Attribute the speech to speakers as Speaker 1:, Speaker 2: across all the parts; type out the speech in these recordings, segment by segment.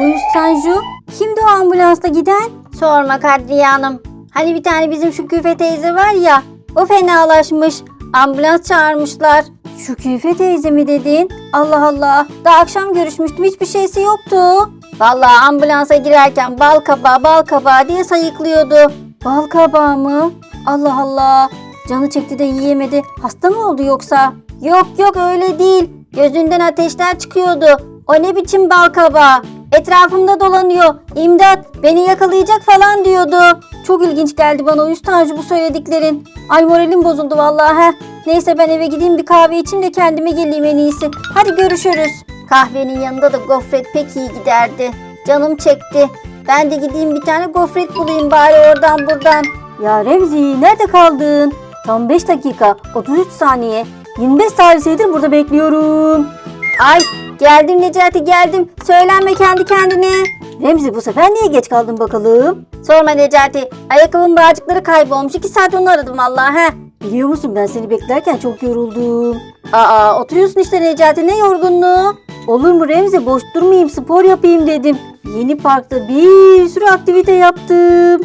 Speaker 1: Uyuz Tanju. Kimdi o ambulansla giden? Sorma Kadriye Hanım. Hani bir tane bizim Şüküfe teyze var ya. O fenalaşmış. Ambulans çağırmışlar. Şüküfe teyze mi dedin? Allah Allah. Daha akşam görüşmüştüm. Hiçbir şeysi yoktu. Vallahi ambulansa girerken bal kabağı bal kabağı diye sayıklıyordu. Bal kabağı mı? Allah Allah. Canı çekti de yiyemedi. Hasta mı oldu yoksa? Yok yok öyle değil. Gözünden ateşler çıkıyordu. O ne biçim bal kabağı? Etrafımda dolanıyor. İmdat beni yakalayacak falan diyordu. Çok ilginç geldi bana Uyuz Tanju bu söylediklerin. Ay moralim bozuldu vallahi. he. Neyse ben eve gideyim bir kahve içeyim de kendime geleyim en iyisi. Hadi görüşürüz. Kahvenin yanında da gofret pek iyi giderdi. Canım çekti. Ben de gideyim bir tane gofret bulayım bari oradan buradan. Ya Remzi nerede kaldın? Tam 5 dakika 33 saniye. 25 saniyedir burada bekliyorum. Ay geldim Necati geldim. Söylenme kendi kendine. Remzi bu sefer niye geç kaldın bakalım? Sorma Necati. Ayakkabımın bağcıkları kaybolmuş. 2 saat onu aradım vallahi he. Biliyor musun ben seni beklerken çok yoruldum. Aa oturuyorsun işte Necati ne yorgunluğu? Olur mu Remzi boş durmayayım spor yapayım dedim. Yeni parkta bir sürü aktivite yaptım.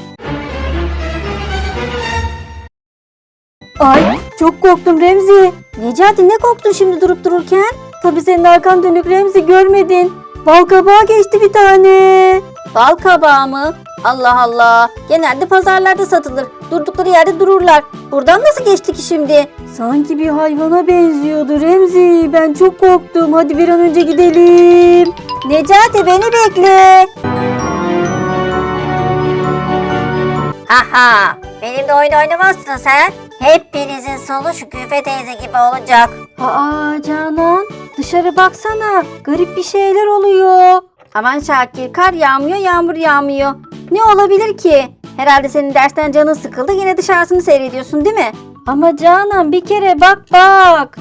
Speaker 1: Ay çok korktum Remzi. Necati ne korktun şimdi durup dururken? Tabii senin arkan dönük Remzi görmedin. Bal kabağı geçti bir tane. Bal kabağı mı? Allah Allah. Genelde pazarlarda satılır. Durdukları yerde dururlar. Buradan nasıl geçti ki şimdi? Sanki bir hayvana benziyordu Remzi. Ben çok korktum. Hadi bir an önce gidelim. Necati beni bekle. Haha. Benimle oyun oynamazsınız ha? Hepinizin sonu şu küfe teyze gibi olacak. Aa Canan dışarı baksana. Garip bir şeyler oluyor. Aman Şakir kar yağmıyor yağmur yağmıyor. Ne olabilir ki? Herhalde senin dersten canın sıkıldı yine dışarısını seyrediyorsun değil mi? Ama Canan bir kere bak bak.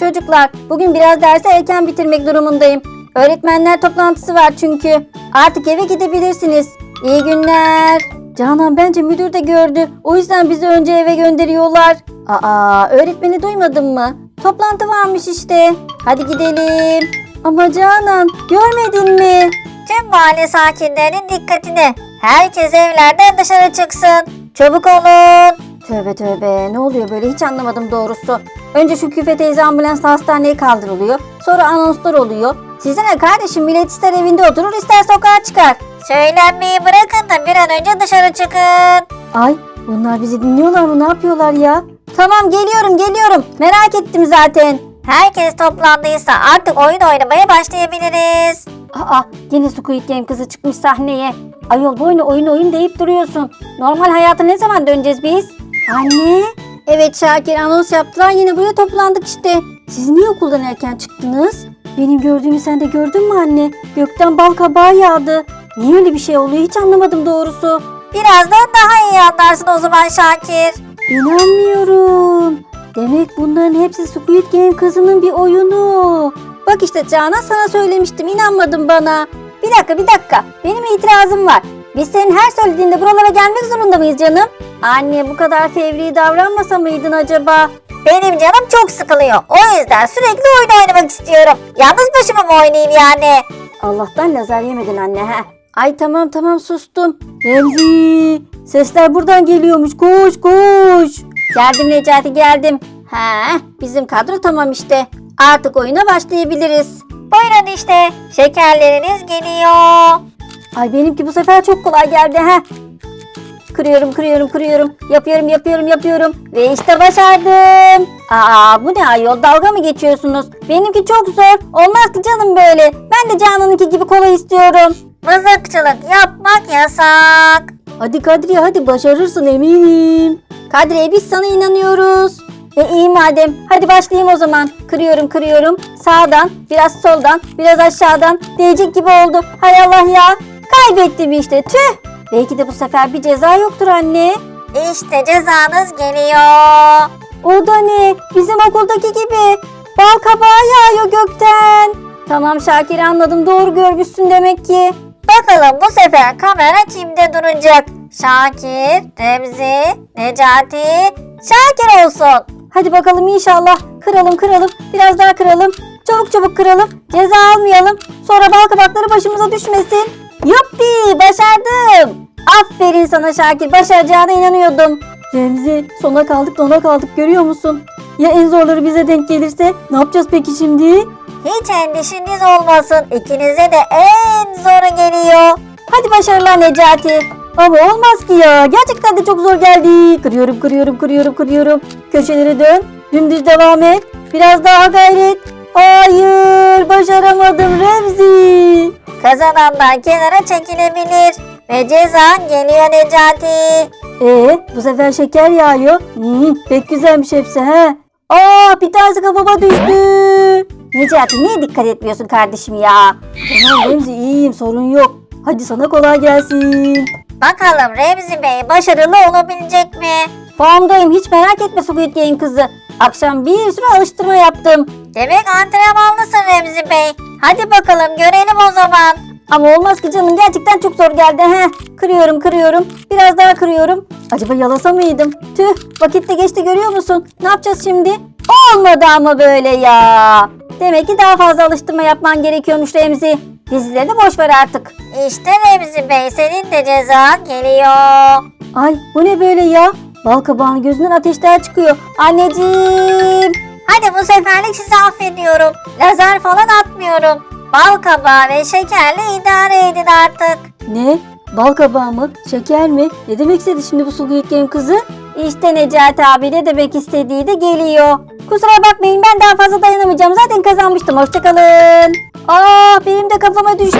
Speaker 1: Çocuklar, bugün biraz dersi erken bitirmek durumundayım. Öğretmenler toplantısı var çünkü. Artık eve gidebilirsiniz. İyi günler. Canan bence müdür de gördü. O yüzden bizi önce eve gönderiyorlar. Aa, öğretmeni duymadın mı? Toplantı varmış işte. Hadi gidelim. Ama Canan, görmedin mi? Tüm mahalle sakinlerinin dikkatine. Herkes evlerden dışarı çıksın. Çabuk olun. Tövbe tövbe ne oluyor böyle hiç anlamadım doğrusu. Önce şu küfe teyze ambulansla hastaneye kaldırılıyor. Sonra anonslar oluyor. Size ne kardeşim millet ister evinde oturur ister sokağa çıkar. Söylenmeyi bırakın da bir an önce dışarı çıkın. Ay bunlar bizi dinliyorlar mı ne yapıyorlar ya? Tamam geliyorum geliyorum merak ettim zaten. Herkes toplandıysa artık oyun oynamaya başlayabiliriz. Aa yine Squid Game kızı çıkmış sahneye. Ayol boyuna oyun oyun deyip duruyorsun. Normal hayata ne zaman döneceğiz biz? Anne. Evet Şakir anons yaptılar yine buraya toplandık işte. Siz niye okuldan erken çıktınız? Benim gördüğümü sen de gördün mü anne? Gökten bal kabağı yağdı. Niye öyle bir şey oluyor hiç anlamadım doğrusu. Birazdan daha iyi anlarsın o zaman Şakir. İnanmıyorum. Demek bunların hepsi Squid Game kızının bir oyunu. Bak işte Canan sana söylemiştim inanmadın bana. Bir dakika bir dakika benim itirazım var. Biz senin her söylediğinde buralara gelmek zorunda mıyız canım? Anne bu kadar fevri davranmasa mıydın acaba? Benim canım çok sıkılıyor. O yüzden sürekli oyun oynamak istiyorum. Yalnız başıma mı oynayayım yani? Allah'tan lazer yemedin anne ha. Ay tamam tamam sustum. Remzi sesler buradan geliyormuş koş koş. Geldim Necati geldim. He bizim kadro tamam işte. Artık oyuna başlayabiliriz. Buyurun işte şekerleriniz geliyor. Ay benimki bu sefer çok kolay geldi ha. Kırıyorum, kırıyorum, kırıyorum. Yapıyorum, yapıyorum, yapıyorum. Ve işte başardım. Aa bu ne ayol dalga mı geçiyorsunuz? Benimki çok zor. Olmaz ki canım böyle. Ben de Canan'ınki gibi kolay istiyorum. Mızıkçılık yapmak yasak. Hadi Kadriye hadi başarırsın eminim. Kadriye biz sana inanıyoruz. E iyi madem. Hadi başlayayım o zaman. Kırıyorum kırıyorum. Sağdan, biraz soldan, biraz aşağıdan. Değecek gibi oldu. Hay Allah ya. Kaybettim işte. Tüh. Belki de bu sefer bir ceza yoktur anne. İşte cezanız geliyor. O da ne? Bizim okuldaki gibi. Bal kabağı yağıyor gökten. Tamam Şakir anladım. Doğru görmüşsün demek ki. Bakalım bu sefer kamera kimde duracak? Şakir, Remzi, Necati, Şakir olsun. Hadi bakalım inşallah Kıralım kıralım. Biraz daha kıralım. Çabuk çabuk kıralım. Ceza almayalım. Sonra bal kabakları başımıza düşmesin. Yuppi başardım. Aferin sana Şakir. Başaracağına inanıyordum. Remzi sona kaldık sona kaldık görüyor musun? Ya en zorları bize denk gelirse ne yapacağız peki şimdi?
Speaker 2: Hiç endişeniz olmasın. İkinize de en zoru geliyor.
Speaker 1: Hadi başarılar Necati. Ama olmaz ki ya. Gerçekten de çok zor geldi. Kırıyorum, kırıyorum, kırıyorum, kırıyorum. Köşeleri dön. Dümdüz devam et. Biraz daha gayret. Hayır,
Speaker 2: Kazananlar kenara çekilebilir. Ve cezan geliyor Necati.
Speaker 1: Ee, bu sefer şeker yağıyor. Hmm, pek güzelmiş hepsi he. Aa, bir tanesi kafama düştü. Necati niye dikkat etmiyorsun kardeşim ya? Tamam Remzi iyiyim sorun yok. Hadi sana kolay gelsin.
Speaker 2: Bakalım Remzi Bey başarılı olabilecek mi?
Speaker 1: Formdayım hiç merak etme Squid Game kızı. Akşam bir sürü alıştırma yaptım.
Speaker 2: Demek antrenmanlısın Remzi Bey. Hadi bakalım görelim o zaman.
Speaker 1: Ama olmaz ki canım gerçekten çok zor geldi he. Kırıyorum kırıyorum. Biraz daha kırıyorum. Acaba yalasa mıydım? Tüh vakit de geçti görüyor musun? Ne yapacağız şimdi? Olmadı ama böyle ya. Demek ki daha fazla alıştırma yapman gerekiyormuş Remzi. Dizileri boş ver artık.
Speaker 2: İşte Remzi Bey senin de cezan geliyor.
Speaker 1: Ay bu ne böyle ya? Bal kabağının gözünden ateşler çıkıyor. Anneciğim.
Speaker 2: Hadi bu seferlik sizi affediyorum. Lazer falan atmıyorum. Bal kabağı ve şekerle idare edin artık.
Speaker 1: Ne? Bal kabağı mı? Şeker mi? Ne demek istedi şimdi bu Squid Game kızı? İşte Necati abi ne demek istediği de geliyor. Kusura bakmayın ben daha fazla dayanamayacağım. Zaten kazanmıştım. Hoşçakalın. Aa benim de kafama düştü.